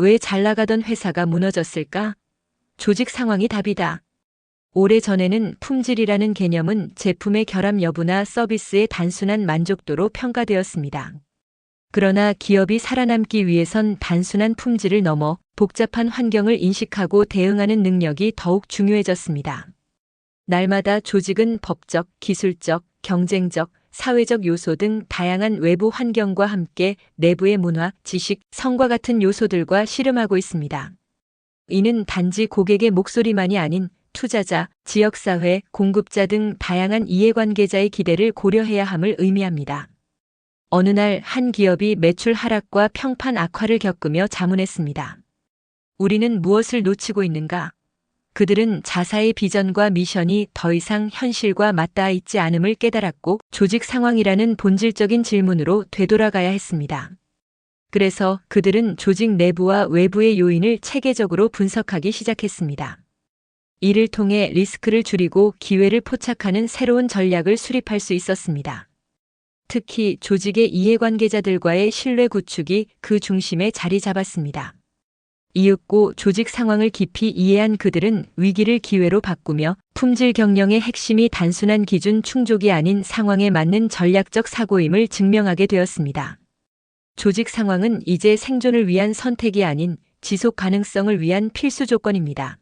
왜 잘 나가던 회사가 무너졌을까? 조직 상황이 답이다. 오래전에는 품질이라는 개념은 제품의 결함 여부나 서비스의 단순한 만족도로 평가되었습니다. 그러나 기업이 살아남기 위해선 단순한 품질을 넘어 복잡한 환경을 인식하고 대응하는 능력이 더욱 중요해졌습니다. 날마다 조직은 법적, 기술적, 경쟁적, 사회적 요소 등 다양한 외부 환경과 함께 내부의 문화, 지식, 성과 같은 요소들과 씨름하고 있습니다. 이는 단지 고객의 목소리만이 아닌 투자자, 지역사회, 공급자 등 다양한 이해관계자의 기대를 고려해야 함을 의미합니다. 어느 날 한 기업이 매출 하락과 평판 악화를 겪으며 자문했습니다. 우리는 무엇을 놓치고 있는가? 그들은 자사의 비전과 미션이 더 이상 현실과 맞닿아 있지 않음을 깨달았고 조직 상황이라는 본질적인 질문으로 되돌아가야 했습니다. 그래서 그들은 조직 내부와 외부의 요인을 체계적으로 분석하기 시작했습니다. 이를 통해 리스크를 줄이고 기회를 포착하는 새로운 전략을 수립할 수 있었습니다. 특히 조직의 이해관계자들과의 신뢰 구축이 그 중심에 자리 잡았습니다. 이윽고 조직 상황을 깊이 이해한 그들은 위기를 기회로 바꾸며 품질 경영의 핵심이 단순한 기준 충족이 아닌 상황에 맞는 전략적 사고임을 증명하게 되었습니다. 조직 상황은 이제 생존을 위한 선택이 아닌 지속 가능성을 위한 필수 조건입니다.